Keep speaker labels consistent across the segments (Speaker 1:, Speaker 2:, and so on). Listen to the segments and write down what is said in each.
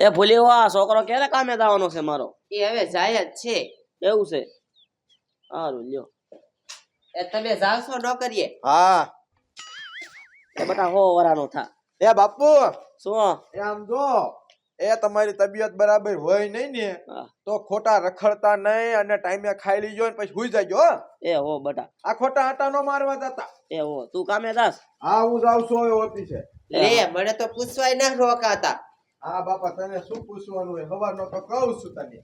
Speaker 1: એ ભૂલી આ છોકરો ક્યારે કામે જવાનો છે મારો?
Speaker 2: એ હવે જાય જ છે.
Speaker 1: એવું છે? સારું લ્યો.
Speaker 2: એ તમે જાવશો નોકરીએ?
Speaker 3: હા.
Speaker 1: એ બટા હો વરાનો થા.
Speaker 3: એ બાપુ!
Speaker 1: શું?
Speaker 3: એ આમ જો એ તમારી તબિયત બરાબર હોય નહીં ને તો ખોટા રખડતા નહીં અને ટાઈમે ખાઈ લીજો ને પછી હુઈ જાજો હો.
Speaker 1: એ હો બટા.
Speaker 3: આ ખોટા આટા નો મારવા જતા.
Speaker 1: એ હો તું કામે દાસ
Speaker 3: હા હું જાઉં છું હવે ઓફિસે.
Speaker 2: લે મને તો પૂછવાય ના રોકાતા.
Speaker 3: હા બાપા તને શું પૂછવાનું હોય? હવારનો તો કહું છું તને.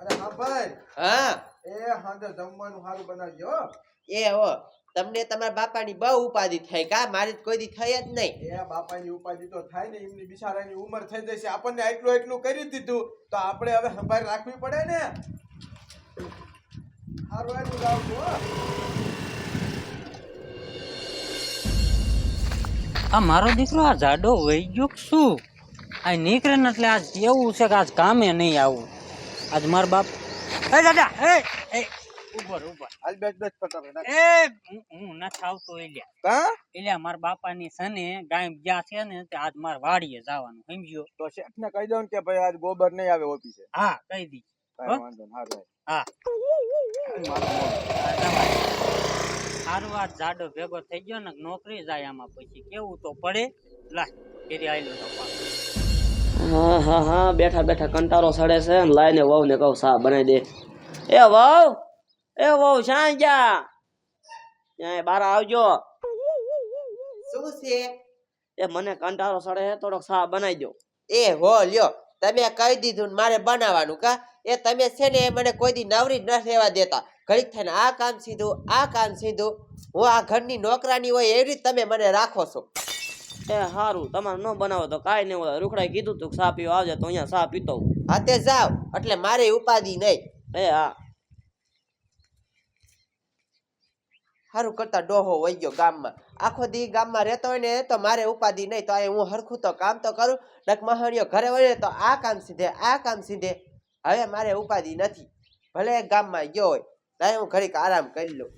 Speaker 3: અરે હા ભાઈ.
Speaker 2: હા.
Speaker 3: એ હાંજે જમવાનું સારું બનાવજો હો.
Speaker 2: એ હો. તમને તમારા બાપાની બહુ ઉપાધિ થાય કા? મારી કોઈ દી થઈ જ નહીં.
Speaker 3: એ બાપાની ઉપાધિ તો થાય ને એમની બિચારાની ઉંમર થઈ જશે. આપણને આટલું એટલું કરી દીધું તો આપણે હવે સંભાળ રાખવી પડે ને. સારું એટલું જાઉં
Speaker 4: આ મારો દીકરો આ જાડો વહી ગયો શું? આ નીકળે ને એટલે આજ એવું છે કે આજ કામે નહીં આવું. આજ માર બાપ એ દાદા એ એ ઉપર ઉપર
Speaker 3: હાલ બેસ બેસ ફટાફટ
Speaker 4: એ હું- ના નથી આવતો એલ્યા.
Speaker 3: કાં?
Speaker 4: એલ્યા મારા બાપાની સને ગાય જ્યાં છે ને તે આજ માર વાડીએ જવાનું સમજ્યો?
Speaker 3: તો શેઠને કહી દઉં ને કે ભાઈ આજ ગોબર નહીં આવે ઓફિસે.
Speaker 4: હા કહી દી હા? હા. આ જાડો ભેગો થઈ ગયો ને નોકરી જાય આમાં પછી. કેવું તો પડે? લાય ફેરી આયલો તો
Speaker 1: હા હા હા બેઠા બેઠા કંટારો સડે છે ને લાઈને વહુ ને કહું સા બનાવી દે. એ વહુ એ વહુ શ્યાં ગયા ત્યાં બાર આવજો.
Speaker 2: શું છે?
Speaker 1: એ મને કંટારો સડે છે થોડોક સા બનાવી દો
Speaker 2: એ હો લ્યો. તમે કહી દીધું ને મારે બનાવવાનું કા? એ તમે છે ને એ મને કોઈ દી નવરી ન રહેવા દેતા. ઘડીક થઈને આ કામ સીધું આ કામ સીધું. હું આ ઘરની નોકરાની હોય એવી રીતે તમે મને રાખો છો.
Speaker 1: એ સારું તમારે ન બનાવો તો કાંઈ નહીં હોય. રૂખડાએ કીધું તું સા પીવા આવજે તો અહીંયા સા પીતો.
Speaker 2: હા તે જાવ એટલે મારે ઉપાધિ નહીં.
Speaker 1: એ હા.
Speaker 2: સારું કરતા ડોહો વહી ગયો ગામમાં. આખો દી ગામમાં રહેતો હોય ને તો મારે ઉપાધિ નહીં, તો હું હરખું તો કામ તો કરું નક મહાણીઓ ઘરે ને તો આ કામ સીધે, આ કામ સીધે. હવે મારે ઉપાધિ નથી. ભલે ગામમાં ગયો હોય તો હું ઘડીક આરામ કરી લઉં.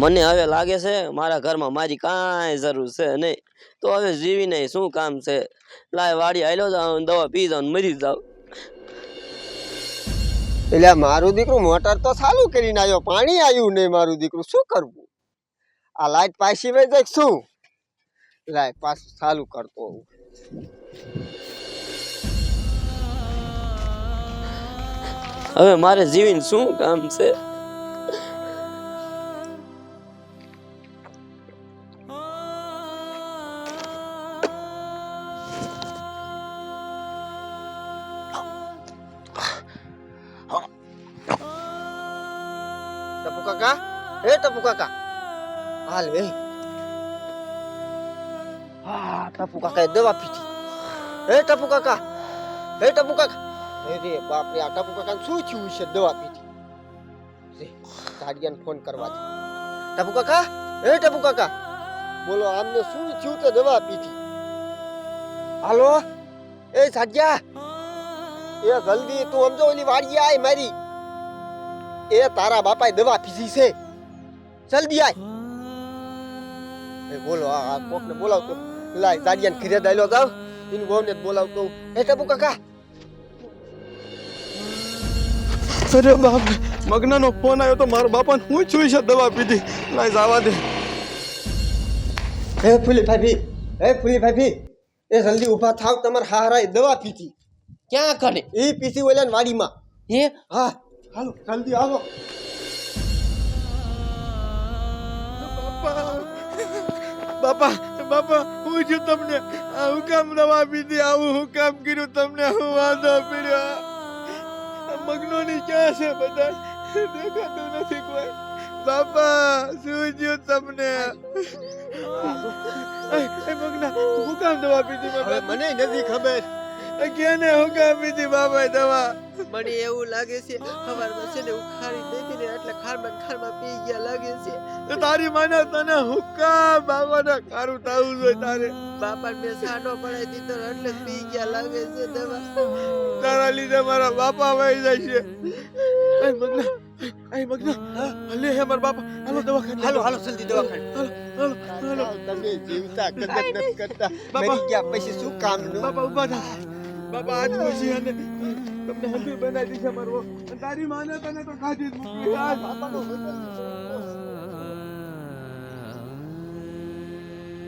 Speaker 1: મને હવે લાગે છે મારા ઘરમાં મારી કાંઈ જરૂર છે નહીં. તો હવે જીવીને શું કામ છે? લાય વાડી આયલો જાઉં દવા પી જાઉં મરી જાઉં.
Speaker 5: એટલે મારું દીકરું મોટર તો ચાલુ કરીને આવ્યો, પાણી આવ્યું નહીં મારું દીકરું, શું કરવું? આ લાઈટ પાછી વહી જાય શું? લાઈટ પાછું ચાલુ કરતો.
Speaker 1: હવે મારે જીવીને શું કામ છે?
Speaker 5: ટપુ કાકા હે ટપુ કાકા હાલ એ હા ટપુ કાકા દવા પીધી હે ટપુ કાકા હે ટપુ કાકા અરે બાપ રે આ ટપુ કાકા શું થયું છે દવા પીધી રે ગાડિયાને ફોન કરવા દે ટપુ કાકા હે ટપુ કાકા બોલો આમને શું થયું તે દવા પીધી હાલો એ સાજ્યા એ જલ્દી તું સમજો ઓલી વાડી આય મારી એ તારા બાપાએ દવા પીધી છે. જલ્દી આય. એ બોલો આ કોકને બોલાવતો. લાય દાડિયાને ઘરે દાયલો જાવ. ઇન જ બોલાવતો એ ટપુ કાકા?
Speaker 3: અરે બાપ મગનાનો ફોન આવ્યો તો મારા બાપાને હું છું છે દવા પીધી? લાય જવા દે.
Speaker 5: હે ફૂલી ભાભી હે ફૂલી ભાભી એ જલ્દી ઊભા થાવ તમારા હારાએ દવા પીધી.
Speaker 2: ક્યાં કરે?
Speaker 5: એ પીસી ઓલા વાડીમાં.
Speaker 2: હે?
Speaker 5: હા. હાલો જલ્દી આવો.
Speaker 3: બાપા બાપા હું છું તમને. હું કામ દવા પીધી આવું હું કામ કર્યું તમને હું વાંધો પીડ્યો. મગનોની ક્યાં છે બધા દેખાતું નથી કોઈ. બાપા શું થયું તમને? મગના હું કામ દવા પીધી
Speaker 5: મને નથી ખબર.
Speaker 3: કેને હુકામી દી બાબા બાપા દવા?
Speaker 2: મને એવું લાગે છે સવારમાં છે ને ઉખાડી દેતી ને એટલે ખારમાં ખારમાં પી ગયા લાગે છે.
Speaker 3: તો તારી માને તને હુક્કા બાબાને ખારું થાવું જોઈએ તારે.
Speaker 2: બાપા મેં સાનો પડાઈ દીધો ને એટલે પી ગયા લાગે છે દવા.
Speaker 3: તારા લીધે મારા બાપા વહી જાય છે. એ મગના અહીં મગનો. લે હે મારા બાપા. હાલો દવાખાને
Speaker 5: હાલો હાલો જલ્દી દવાખાને
Speaker 3: હાલો હાલો હાલો.
Speaker 5: તમે જીવતા કદક નથી કરતા. મરી ગયા પછી શું કામનું
Speaker 3: બાપા ઊભા થા. બાપા આજ ખુશી અને તમને હંધી બનાવી દીધી મારો તારી માને તને તો ખાધી જ મૂકી